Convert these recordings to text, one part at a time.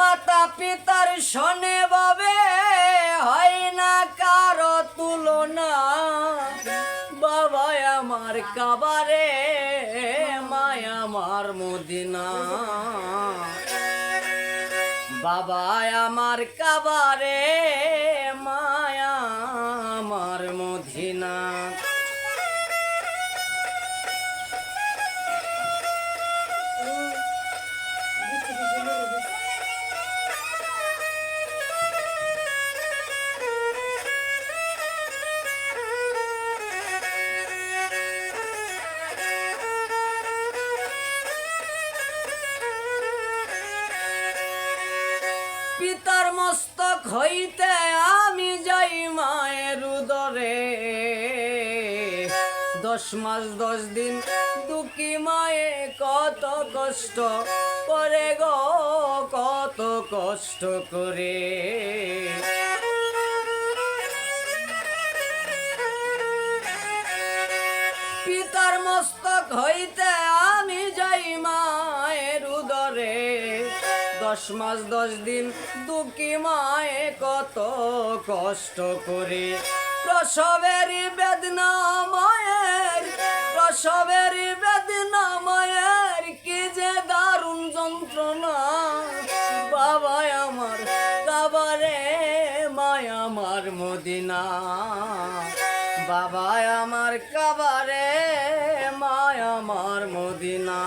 মাতা পিতার শোনে বাবে হয় না কারও তুলনা। বাবা আমার কাবারে, মায়া আমার মদিনা। বাবা আমার কাবারে, মায়া আমার মদিনা। পিতার মস্তক হইতে আমি যাই মায়ের উদরে। দশ মাস, দশ দিন দুঃখী মায়ে কত কষ্ট করে গো, কত কষ্ট করে। পিতার মস্তক হইতে দশ মাস, দশ দিন দুঃখী মায়ে কত কষ্ট করে। প্রসবের বেদনা মায়ের প্রসবের বেদনা মায়ের, কি যে দারুণ যন্ত্রণা। বাবা আমার কাবারে মায় আমার মদিনা। বাবা আমার কাবারে মায় আমার মদিনা।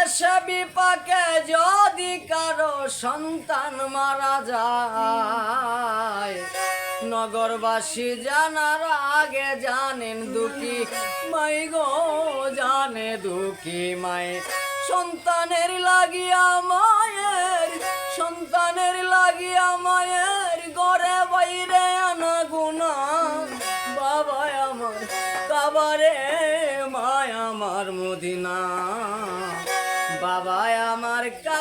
বিদেশে বিপাকে যদি কারও সন্তান মারা যায়, নগরবাসী জানার আগে জানেন দুঃখী মাই গো, জানে দুঃখী মায়ে সন্তানের লাগিয়া মায়ের, সন্তানের লাগিয়া মায়ের ঘরে বাইরে আনা গুনা বাবা আমার কাবারে মায় আমার মদিনা। বাবা আমার কাবারে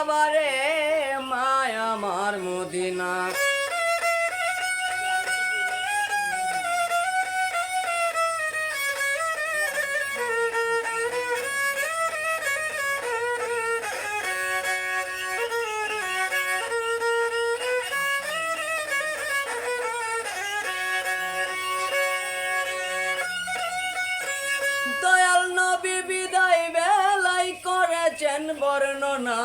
বর্ণনা।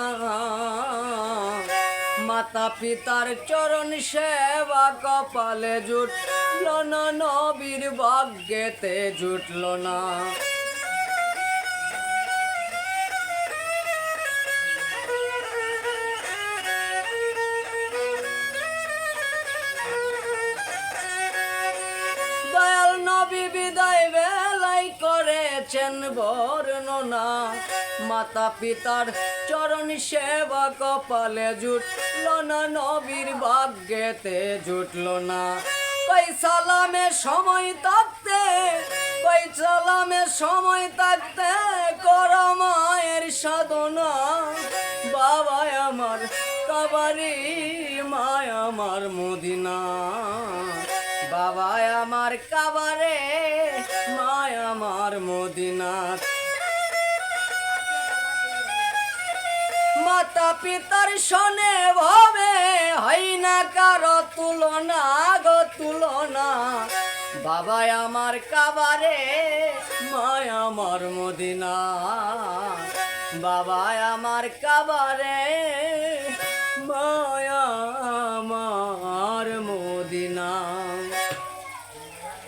মাতা পিতার চরণ সেবা কপালে জুটল না নবীর ভাগ্যেতে জুটল না। করেছেন বর্ণনা। মাতা পিতার চরণ সেবা কপালে জুটল না, নবীর ভাগ্যেতে জুটল না। কই সালামে সময় থাকতে কই সালামে সময় থাকতে কর মায়ের সাধনা। বাবা আমার কাবারি, মায় আমার মদিনা। বাবা আমার কাবারে মায় আমার মদিনা মাতা পিতার শোনে ভাবে হয় না কারও তুলনা গো, তুলনা। বাবা আমার কাবারে মায় আমার মদিনা বাবা আমার কাবারে